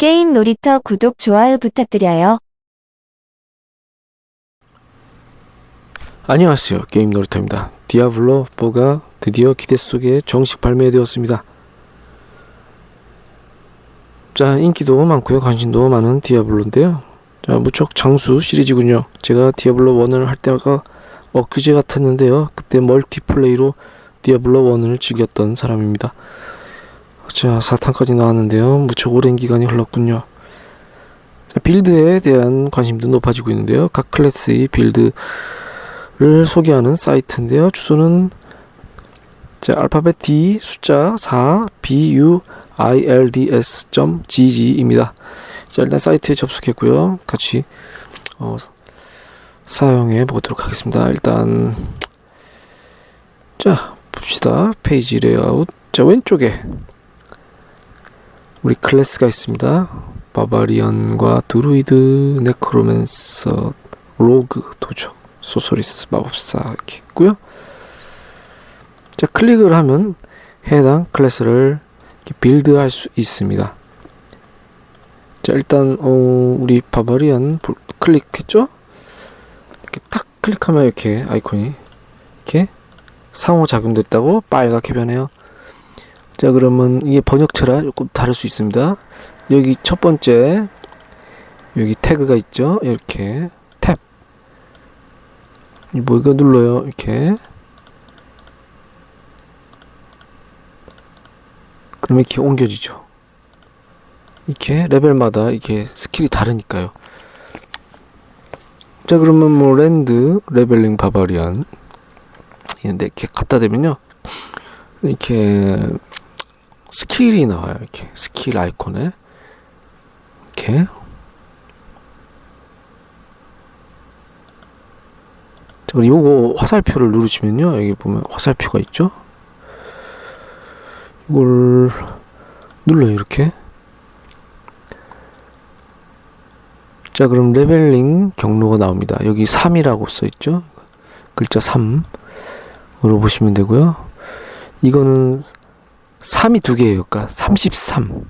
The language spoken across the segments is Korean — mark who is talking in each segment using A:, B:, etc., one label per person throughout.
A: 게임 놀이터 구독, 좋아요 부탁드려요.
B: 안녕하세요. 게임 놀이터입니다. 디아블로 4가 드디어 기대 속에 정식 발매되었습니다. 자, 인기도 많고요. 관심도 많은 디아블로인데요. 자, 무척 장수 시리즈군요. 제가 디아블로 1을 할 때가 엊그제 같았는데요. 그때 멀티플레이로 디아블로 1을 즐겼던 사람입니다. 자, 4탄까지 나왔는데요. 무척 오랜 기간이 흘렀군요. 자, 빌드에 대한 관심도 높아지고 있는데요. 각 클래스의 빌드 를 소개하는 사이트인데요. 주소는 자, 알파벳 D 숫자 4 B U I L D S .gg입니다. 자, 일단 사이트에 접속했고요. 같이 어, 사용해 보도록 하겠습니다. 일단 자, 봅시다. 페이지 레이아웃. 자, 왼쪽에 우리 클래스가 있습니다. 바바리언과 드루이드, 네크로맨서, 로그, 도적. 소소리스 마법사 이렇게 있고요. 자 클릭을 하면 해당 클래스를 빌드할 수 있습니다. 자 일단 어, 우리 바바리안 볼- 클릭했죠? 이렇게 탁 클릭하면 이렇게 아이콘이 이렇게 상호 작용됐다고 빨갛게 변해요. 자 그러면 이게 번역체라 조금 다를 수 있습니다. 여기 첫 번째 여기 태그가 있죠? 이렇게. 뭐 이거 눌러요? 이렇게. 그러면 이렇게 옮겨지죠. 이렇게 레벨마다 이렇게 스킬이 다르니까요. 자 그러면 뭐 랜드 레벨링 바바리안. 이런데 이렇게 갖다 대면요. 이렇게 스킬이 나와요 이렇게 스킬 아이콘에 이렇게 자, 그리고 요거 화살표를 누르시면요. 여기 보면 화살표가 있죠? 이걸 눌러요, 이렇게. 자, 그럼 레벨링 경로가 나옵니다. 여기 3이라고 써 있죠? 글자 3으로 보시면 되고요. 이거는 3이 두 개예요. 그러니까 33.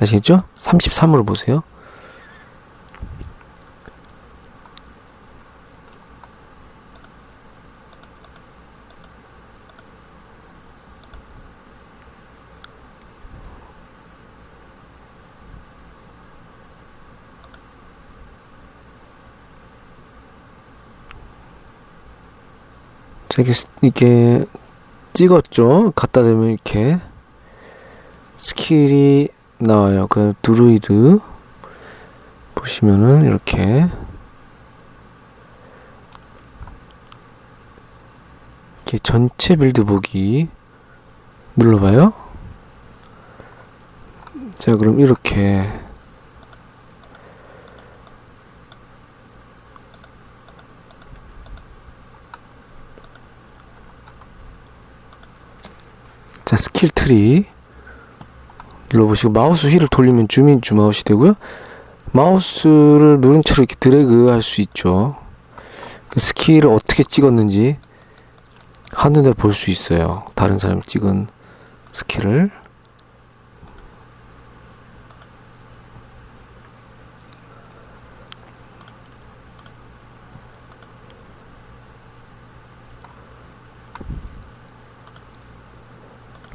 B: 아시겠죠? 33으로 보세요. 자, 이렇게, 스- 이렇게 찍었죠? 갖다 대면 이렇게 스킬이 나와요. 그 드루이드 보시면은 이렇게 이렇게 전체 빌드 보기 눌러봐요. 자, 그럼 이렇게 자 스킬 트리 눌러보시고 마우스 휠을 돌리면 줌인 줌아웃이 되고요. 마우스를 누른 채로 이렇게 드래그 할 수 있죠. 그 스킬을 어떻게 찍었는지 한눈에 볼 수 있어요. 다른 사람이 찍은 스킬을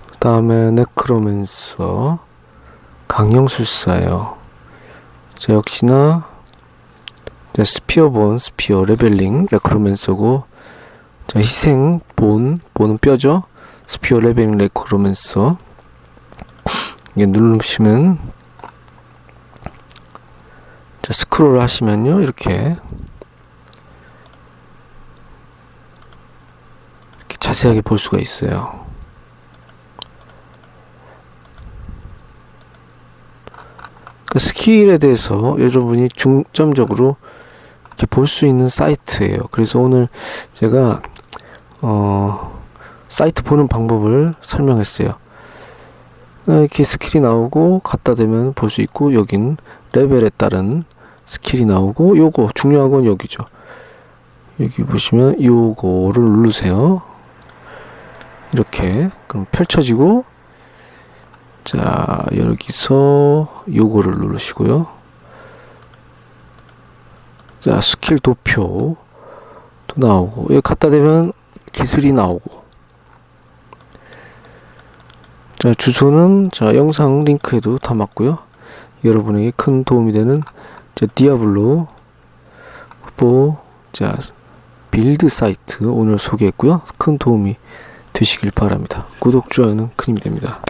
B: 그 다음에 네크로맨서 강령술사예요. 자 역시나 자, 스피어 본 스피어 레벨링 네크로맨서고 자 희생 본 본은 뼈죠. 스피어 레벨링 네크로맨서 이게 누르시면 자 스크롤 하시면요 이렇게 자세하게 볼 수가 있어요. 그 스킬에 대해서 여러분이 중점적으로 이렇게 볼 수 있는 사이트예요. 그래서 오늘 제가 어 사이트 보는 방법을 설명했어요. 어, 이렇게 스킬이 나오고 갖다 대면 볼 수 있고 여긴 레벨에 따른 스킬이 나오고 요거 중요한 건 여기죠. 여기 보시면 요거를 누르세요. 이렇게 그럼 펼쳐지고 자, 여기서 요거를 누르시고요. 자, 스킬 도표 또 나오고 여기 갖다 대면 기술이 나오고 자, 주소는 자, 영상 링크에도 담았고요. 여러분에게 큰 도움이 되는 자, 디아블로 후보 자, 빌드 사이트 오늘 소개했고요. 큰 도움이 되시길 바랍니다. 구독, 좋아요는 큰 힘이 됩니다.